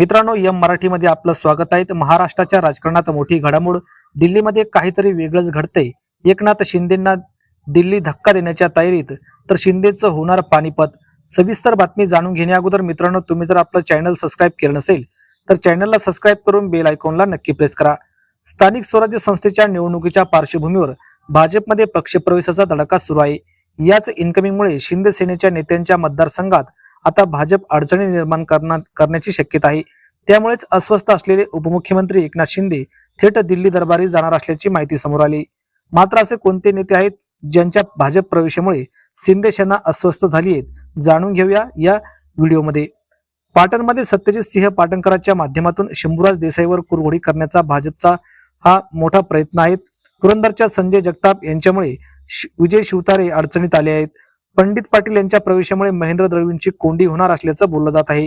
मित्रांनो यम मराठीमध्ये आपलं स्वागत आहे. तर महाराष्ट्राच्या राजकारणात मोठी घडामोड. दिल्लीमध्ये काहीतरी वेगळंच घडतंय. एकनाथ शिंदेना दिल्ली धक्का देण्याच्या तयारीत तर शिंदेचं होणार पानिपत. सविस्तर बातमी जाणून घेण्या अगोदर मित्रांनो तुम्ही जर आपलं चॅनल सबस्क्राईब केलं नसेल तर चॅनलला सबस्क्राईब करून बेल आयकॉनला नक्की प्रेस करा. स्थानिक स्वराज्य संस्थेच्या निवडणुकीच्या पार्श्वभूमीवर भाजपमध्ये पक्षप्रवेशाचा धडका सुरू आहे. याच इन्कमिंगमुळे शिंदे सेनेच्या नेत्यांच्या मतदारसंघात आता भाजप अडचणी निर्माण करणार करण्याची शक्यता आहे. त्यामुळेच अस्वस्थ असलेले उपमुख्यमंत्री एकनाथ शिंदे थेट दिल्ली दरबारी जाणार असल्याची माहिती समोर आली. मात्र असे कोणते नेते आहेत ज्यांच्या भाजप प्रवेशामुळे शिंदे सेना अस्वस्थ झाली आहेत जाणून घेऊया या व्हिडिओमध्ये. पाटणमध्ये सत्यजित सिंह पाटणकरांच्या माध्यमातून शंभूराज देसाईवर कुरघोडी करण्याचा भाजपचा हा मोठा प्रयत्न आहे. पुरंदरच्या संजय जगताप यांच्यामुळे शि- विजय शिवतारे अडचणीत आले आहेत. पंडित पाटील यांच्या प्रवेशामुळे महेंद्र द्रवींची कोंडी होणार असल्याचं बोललं जात आहे.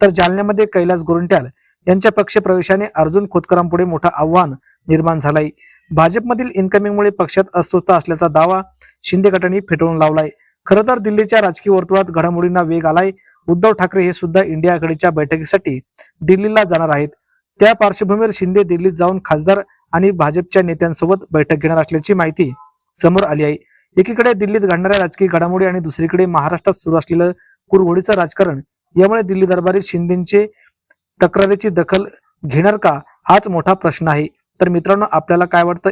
तर जालन्यामध्ये कैलास गोरंट्याल यांच्या पक्ष प्रवेशाने अर्जुन खोतकरांपुढे मोठं आव्हान निर्माण झालंय. भाजपमधील इन्कमिंगमुळे पक्षात अस्वस्थ असल्याचा दावा शिंदे गटाने फेटाळून लावलाय. खरं तर दिल्लीच्या राजकीय वर्तुळात घडामोडींना वेग आलाय. उद्धव ठाकरे हे सुद्धा इंडिया आघाडीच्या बैठकीसाठी दिल्लीला जाणार आहेत. त्या पार्श्वभूमीवर शिंदे दिल्लीत जाऊन खासदार आणि भाजपच्या नेत्यांसोबत बैठक घेणार असल्याची माहिती समोर आली आहे. एकीकडे दिल्लीत घडणाऱ्या राजकीय घडामोडी आणि दुसरीकडे महाराष्ट्रात सुरू असलेलं कुरघोडीचं राजकारण यामुळे दिल्ली दरबारी शिंदेचे तक्रारीची दखल घेणार का? हाच मोठा प्रश्न आहे. तर मित्रांनो आपल्याला काय वाटतं?